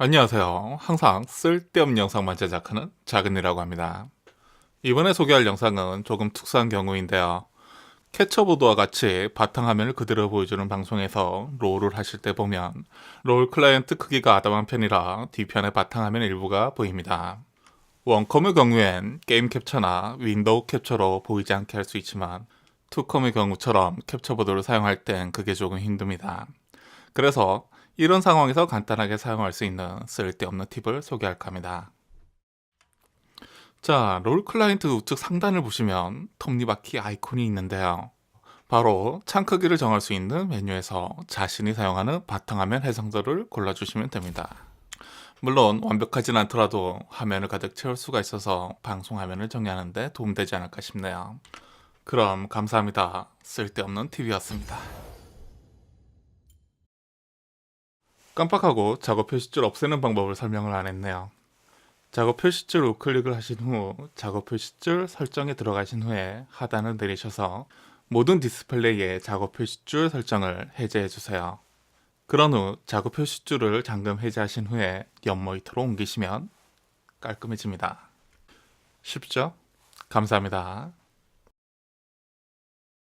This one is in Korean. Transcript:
안녕하세요. 항상 쓸데없는 영상만 제작하는 작은이라고 합니다. 이번에 소개할 영상은 조금 특수한 경우인데요. 캐쳐보드와 같이 바탕화면을 그대로 보여주는 방송에서 롤을 하실 때 보면 롤 클라이언트 크기가 아담한 편이라 뒤편의 바탕화면 일부가 보입니다. 원컴의 경우엔 게임 캡처나 윈도우 캡처로 보이지 않게 할 수 있지만 투컴의 경우처럼 캡처보드를 사용할 땐 그게 조금 힘듭니다. 그래서 이런 상황에서 간단하게 사용할 수 있는 쓸데없는 팁을 소개할까 합니다. 자, 롤 클라이언트 우측 상단을 보시면 톱니바퀴 아이콘이 있는데요. 바로 창 크기를 정할 수 있는 메뉴에서 자신이 사용하는 바탕화면 해상도를 골라주시면 됩니다. 물론 완벽하진 않더라도 화면을 가득 채울 수가 있어서 방송 화면을 정리하는데 도움되지 않을까 싶네요. 그럼 감사합니다. 쓸데없는 팁이었습니다. 깜빡하고 작업 표시줄 없애는 방법을 설명을 안 했네요. 작업 표시줄 우클릭을 하신 후 작업 표시줄 설정에 들어가신 후에 하단을 내리셔서 모든 디스플레이의 작업 표시줄 설정을 해제해 주세요. 그런 후 작업 표시줄을 잠금 해제하신 후에 옆 모니터로 옮기시면 깔끔해집니다. 쉽죠? 감사합니다.